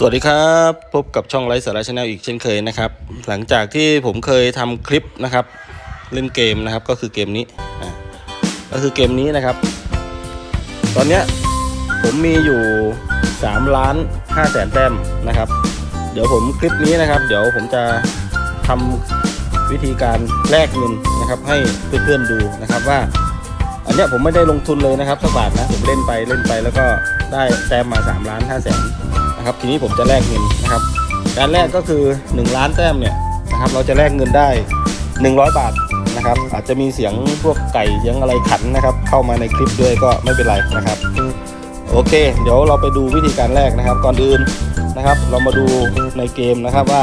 สวัสดีครับ พบกับช่องไลฟ์สาระชาแนลอีกเช่นเคยนะครับ หลังจากที่ผมเคยทำคลิปนะครับ เล่นเกมนะครับก็คือเกมนี้อะก็คือเกมนี้นะครับ ตอนเนี้ยผมมีอยู่3ล้าน5แสนแต้มนะครับ เดี๋ยวผมคลิปนี้นะครับ เดี๋ยวผมจะทำวิธีการแลกเงินนะครับ ให้เพื่อนๆดูนะครับว่า อันเนี้ยผมไม่ได้ลงทุนเลยนะครับสักบาทนะผมเล่นไปเล่นไปแล้วก็ได้แต้มมา3ล้าน5แสน นะครับทีนี้ผมจะแลกเงินนะครับ การแลกก็คือ 1 ล้านแต้มเนี่ยนะครับเราจะแลกเงินได้ 100 บาทนะครับอาจจะมีเสียงพวกไก่เสียงอะไรขันนะครับ เข้ามาในคลิปด้วยก็ไม่เป็นไรนะครับโอเค เดี๋ยวเราไปดูวิธีการแลกนะครับ ก่อนอื่นนะครับ เรามาดูในเกมนะครับว่า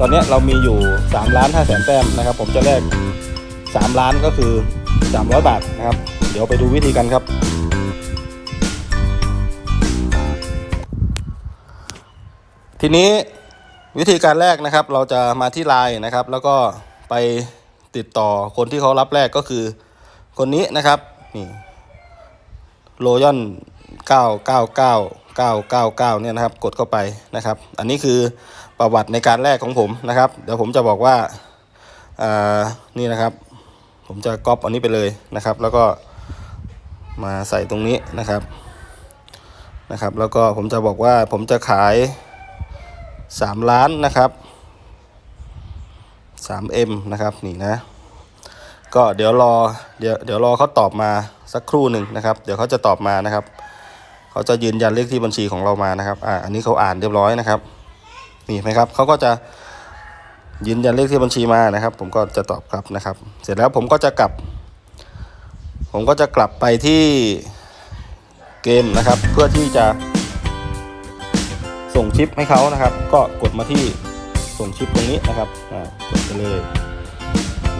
ตอนนี้เรามีอยู่3ล้าน5แสนแต้มนะครับ ผมจะแลก3ล้านก็คือ 300 บาทนะครับ เดี๋ยวไปดูวิธีกันครับ ทีนี้วิธีการแรกนะครับ เราจะมาที่ไลน์นะครับ แล้วก็ไปติดต่อคนที่เขารับแรกก็คือ คนนี้นะครับนี่โรยอน999 999เนี่ยนะครับ กดเข้าไปนะครับ อันนี้คือประวัติในการแรกของผมนะครับ เดี๋ยวผมจะบอกว่าอ่านี่นะครับ ผมจะก๊อปอันนี้ไปเลยนะครับ แล้วก็มาใส่ตรงนี้นะครับนะครับ แล้วก็ผมจะบอกว่าผมจะขาย 3 ล้านนะครับ 3M นะครับนี่นะ ก็เดี๋ยวรอเดี๋ยวเดี๋ยวรอเขาตอบมาสักครู่หนึ่งนะครับ เดี๋ยวเขาจะตอบมานะครับ เขาจะยืนยันเลขที่บัญชีของเรามานะครับอ่าอันนี้เขาอ่านเรียบร้อยนะครับนี่ไหมครับเขาก็จะยืนยันเลขที่บัญชีมานะครับ ผมก็จะตอบครับนะครับ เสร็จแล้วผมก็จะกลับ ผมก็จะกลับไปที่เกมนะครับ เพื่อที่จะ ส่งชิปให้เขานะครับ ก็กดมาที่ส่งชิปตรงนี้นะครับอ่ากดไปเลย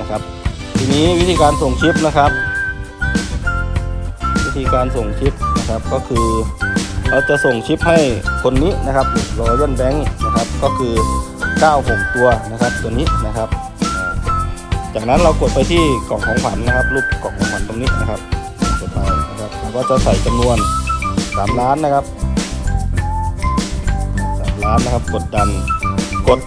นะครับ ทีนี้วิธีการส่งชิปนะครับ วิธีการส่งชิปนะครับก็คือเราจะส่งชิปให้คนนี้นะครับรอยันแบงค์นะครับก็คือ 96 ตัวนะครับตัวนี้นะครับ จากนั้นเรากดไปที่กล่องของขวัญนะครับ รูปกล่องของขวัญตรงนี้นะครับกดไปนะครับเราก็จะใส่จำนวน 3 ล้านนะครับ 3ล้านนะครับ กดดันกด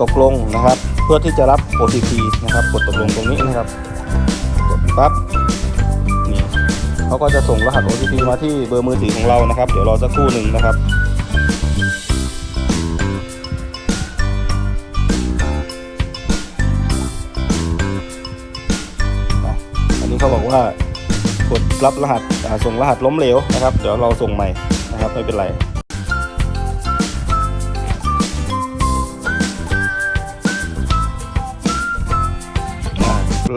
ตกลงนะครับ เพื่อที่จะรับ OTP นะครับ กดตกลงตรงนี้นะครับ กดปั๊บนี่เขาก็จะส่งรหัส OTP มาที่เบอร์มือถือของเรานะครับ เดี๋ยวรอสักครู่หนึ่งนะครับอันนี้เขาบอกว่ากดรับรหัสส่งรหัสล้มเหลวนะครับ เดี๋ยวเราส่งใหม่นะครับไม่เป็นไร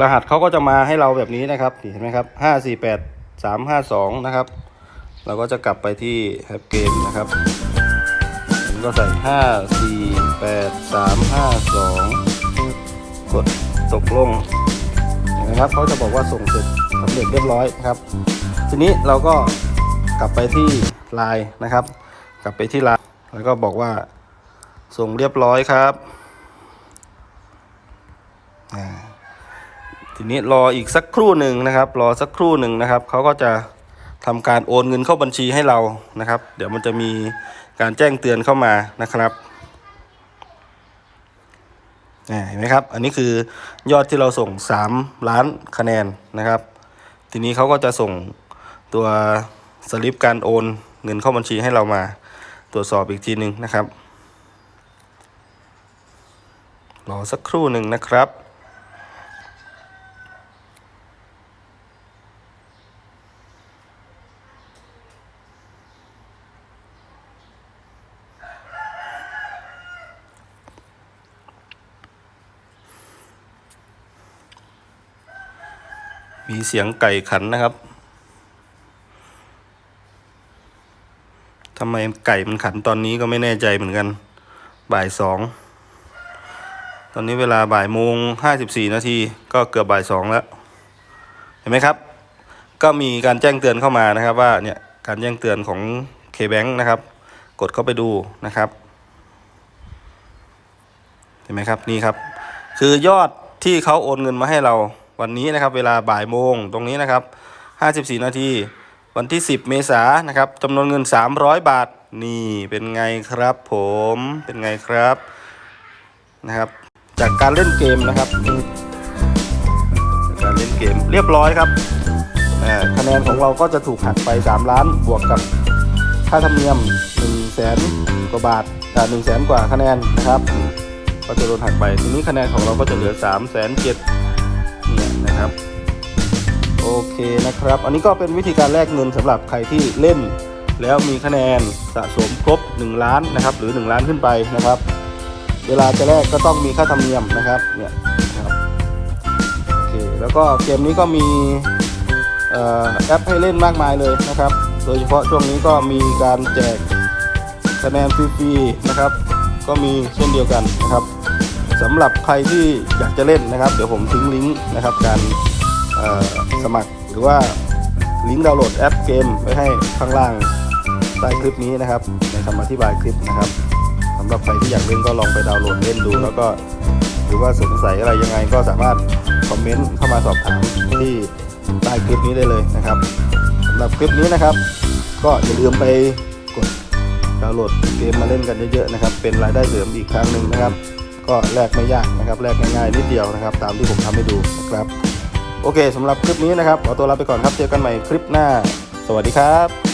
รหัสเขาก็จะมาให้เราแบบนี้นะครับดีเห็นไหมครับห้าสี่แปดสามห้าสองนะครับ เราก็จะกลับไปที่แฮปเกมนะครับผมก็ใส่ห้าสี่แปดสามห้าสองกดตกลงเห็นไหมครับเขาจะบอกว่าส่งเสร็จสำเร็จเรียบร้อยนะครับ ทีนี้เราก็กลับไปที่ไลน์นะครับ กลับไปที่ไลน์แล้วก็บอกว่าส่งเรียบร้อยครับอ่า ทีนี้รออีกสักครู่หนึ่งนะครับ รอสักครู่หนึ่งนะครับเขาก็จะทำการโอนเงินเข้าบัญชีให้เรานะครับ เดี๋ยวมันจะมีการแจ้งเตือนเข้ามานะครับเห็นไหมครับ อันนี้คือยอดที่เราส่ง 3 ล้านคะแนนนะครับ ทีนี้เขาก็จะส่งตัวสลิปการโอนเงินเข้าบัญชีให้เรามาตรวจสอบอีกทีหนึ่งนะครับ รอสักครู่หนึ่งนะครับ มีเสียงไก่ขันนะครับทำไมไก่มันขันตอนนี้ก็ไม่แน่ใจเหมือนกัน บ่ายสอง ตอนนี้เวลาบ่ายโมงห้าสิบสี่นาทีก็เกือบบ่ายสองแล้ว เห็นไหมครับ ก็มีการแจ้งเตือนเข้ามานะครับว่าเนี่ยการแจ้งเตือนของ K-Bank นะครับ กดเข้าไปดูนะครับ เห็นไหมครับนี่ครับ คือยอดที่เขาโอนเงินมาให้เรา วันนี้นะครับเวลาบ่ายโมงตรงนี้นะครับ 54 นาทีวันที่ 10 เมษายนนะครับจำนวนเงิน 300 บาทนี่เป็นไงครับผมเป็นไงครับนะครับ จากการเล่นเกมนะครับจากการเล่นเกมเรียบร้อยครับคะแนนของเราก็จะถูกหักไป 3 ล้านบวกกับค่าธรรมเนียม1นึ่งแสนกว่าบาทอ่าหนึ่งแสนกว่าคะแนนนะครับ ก็จะโดนหักไปทีนี้คะแนนของเราก็จะเหลือ3ามแส นะครับ โอเคนะครับ อันนี้ก็เป็นวิธีการแลกเงินสำหรับใครที่เล่น แล้วมีคะแนนสะสมครบ 1 ล้านนะครับ หรือ 1 ล้านขึ้นไปนะครับ เวลาจะแลกก็ต้องมีค่าธรรมเนียมนะครับเนี่ยนะครับโอเคแล้วก็เกมนี้ก็มีออแอปให้เล่นมากมายเลยนะครับ โดยเฉพาะช่วงนี้ก็มีการแจกคะแนนฟรีๆนะครับ ก็มีเช่นเดียวกันนะครับ สำหรับใครที่อยากจะเล่นนะครับ เดี๋ยวผมทิ้งลิงก์นะครับ การสมัครหรือว่าลิงก์ดาวน์โหลดแอปเกมไว้ให้ข้างล่างใต้คลิปนี้นะครับ ในคำอธิบายคลิปนะครับสำหรับใครที่อยากเล่นก็ลองไปดาวน์โหลดเล่นดู แล้วก็หรือว่าสงสัยอะไรยังไงก็สามารถคอมเมนต์เข้ามาสอบถามที่ใต้คลิปนี้ได้เลยนะครับสำหรับคลิปนี้นะครับ ก็อย่าลืมไปกดดาวน์โหลดเกมมาเล่นกันเยอะๆนะครับ เป็นรายได้เสริมอีกครั้งหนึ่งนะครับ ก็แลกไม่ยากนะครับแลกง่ายๆนิดเดียวนะครับ ตามที่ผมทำให้ดูนะครับ โอเคสำหรับคลิปนี้นะครับขอตัวลาไปก่อนครับเจอกันใหม่คลิปหน้า สวัสดีครับ